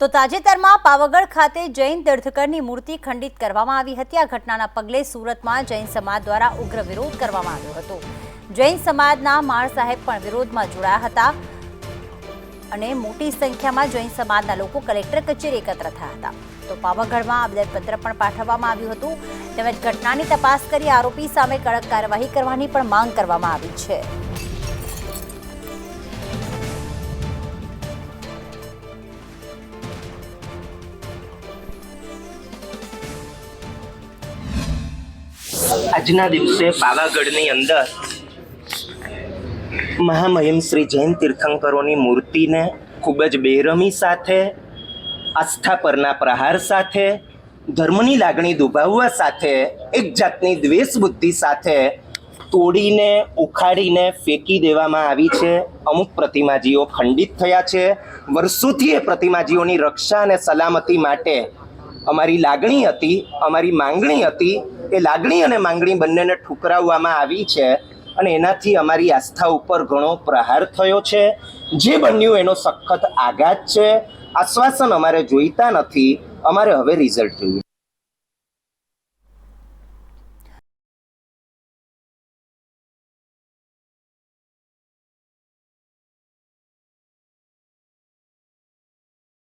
તો તાજેતરમાં પાવાગઢ ખાતે જૈન તીર્થકરની મૂર્તિ ખંડિત કરવામાં આવી હતી. આ ઘટનાના પગલે સુરતમાં જૈન સમાજ દ્વારા ઉગ્ર વિરોધ કરવામાં આવ્યો હતો. જૈન સમાજના માળ સાહેબ પણ વિરોધમાં જોડાયા હતા અને મોટી સંખ્યામાં જૈન સમાજના લોકો કલેક્ટર કચેરી એકત્ર થયા હતા. તો પાવાગઢમાં આવેદનપત્ર પણ પાઠવવામાં આવ્યું હતું. તેમજ ઘટનાની તપાસ કરી આરોપી સામે કડક કાર્યવાહી કરવાની પણ માંગ કરવામાં આવી છે. આજના દિવસે પાવાગઢની અંદર મહામહિમ શ્રી જૈન તીર્થંકરોની મૂર્તિને ખૂબ જ બેરમી સાથે, આસ્થા પરના પ્રહાર સાથે, ધર્મની લાગણી દુભાવવા સાથે, એક જાતની દ્વેષ બુદ્ધિ સાથે તોડીને, ઉખાડીને ફેંકી દેવામાં આવી છે. અમુક પ્રતિમાજીઓ ખંડિત થયા છે. વર્ષોથી એ પ્રતિમાજીઓની રક્ષા અને સલામતી માટે અમારી લાગણી હતી, અમારી માંગણી હતી, એ લાગણી અને માંગણી બંનેને ઠુકરાવવામાં આવી છે અને એનાથી અમારી આસ્થા ઉપર ઘણો પ્રહાર થયો છે. જે બન્યું એનો સખત આઘાત છે. આશ્વાસન અમારે જોઈતા નથી. અમારે હવે રિઝલ્ટ જોઈએ.